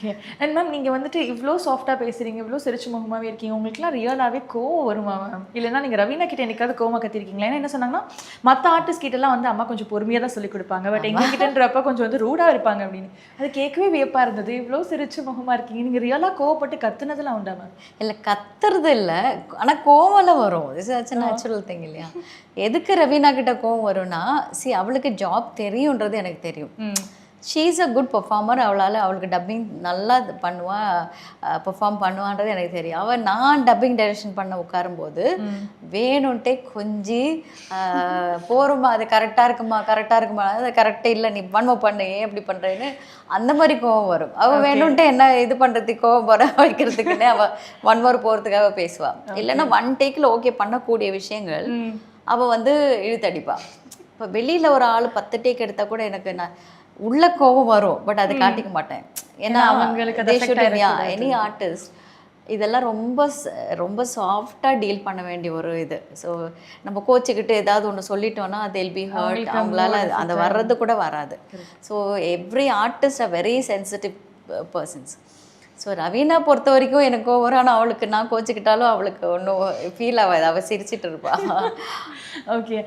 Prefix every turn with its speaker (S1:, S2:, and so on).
S1: Okay and ma'am நீங்கள் வந்துட்டு இவ்வளோ சாஃப்டாக பேசுறீங்க இவ்வளோ சிரிச்சு முகமாகவே இருக்கீங்க. உங்களுக்குலாம் ரியலாகவே கோவம் வருமா மேம் இல்லைன்னா நீங்கள் ரவீனா கிட்ட என்னைக்காவது கோவமாக கத்திருக்கீங்களா? ஏன்னா என்ன சொன்னாங்கன்னா மற்ற ஆர்டிஸ்ட் கிட்டலாம் வந்து அம்மா கொஞ்சம் பொறுமையாக தான் சொல்லிக் கொடுப்பாங்க. பட் எங்கள் கிட்டன்றப்ப கொஞ்சம் வந்து ரூடாக இருப்பாங்க அப்படின்னு. அது கேட்கவே வியப்பாக இருந்தது. இவ்வளோ சிரிச்சு முகமாக இருக்கீங்க. நீங்கள் ரியலாக கோவப்பட்டு கத்துனதெல்லாம் உண்டா மேம்
S2: இல்லை கத்துறது இல்லை. ஆனால் கோவம்லாம் வரும். இட்ஸ் நேச்சுரல் திங் இல்லையா? எதுக்கு ரவீனா கிட்ட கோவம் வரும்னா சி அவளுக்கு ஜாப் தெரியுன்றது எனக்கு தெரியும். She is a good performer அவளால் அவளுக்கு டப்பிங் நல்லா இது பண்ணுவா பெர்ஃபார்ம் பண்ணுவான்றது எனக்கு தெரியும். அவள் நான் டப்பிங் டைரக்ஷன் பண்ண உட்காரும்போது வேணும்ட்டே கொஞ்சி போகிறோமா அது கரெக்டாக இருக்குமா கரெக்டாக இருக்குமா அது கரெக்டாக இல்லை நீ பண்ணுவ பண்ணு ஏன் இப்படி பண்ணுறேன்னு அந்த மாதிரி கோவம் வரும். அவள் வேணும்ட்டே என்ன இது பண்ணுறதுக்கு கோவம் வர வைக்கிறதுக்குன்னே அவள் ஒன் ஹவர் போகிறதுக்காக பேசுவா. இல்லைன்னா ஒன் டேக்கில் ஓகே பண்ணக்கூடிய விஷயங்கள் அவள் வந்து இழுத்தடிப்பா. இப்போ வெளியில் ஒரு ஆள் பத்து டேக் எடுத்தால் கூட எனக்கு நான் உள்ள கோவம் வரும் பட் அதை காட்டிக்க மாட்டேன். ஏன்னா
S1: அவங்களுக்கு.
S2: எனி ஆர்டிஸ்ட் இதெல்லாம் ரொம்ப ரொம்ப சாஃப்டாக டீல் பண்ண வேண்டிய ஒரு இது. ஸோ நம்ம கோச்சிக்கிட்டு ஏதாவது ஒன்று சொல்லிட்டோம்னா அது எல் பி ஹர்ட் அவங்களால அந்த வர்றது கூட வராது. So every artist are very sensitive persons so Raveena பொறுத்த வரைக்கும் எனக்கு வரும். ஆனால் அவளுக்கு நான் கோச்சிக்கிட்டாலும் அவளுக்கு ஒன்றும் ஃபீல் ஆகாது. அவள் சிரிச்சிட்டு இருப்பா.
S1: ஓகே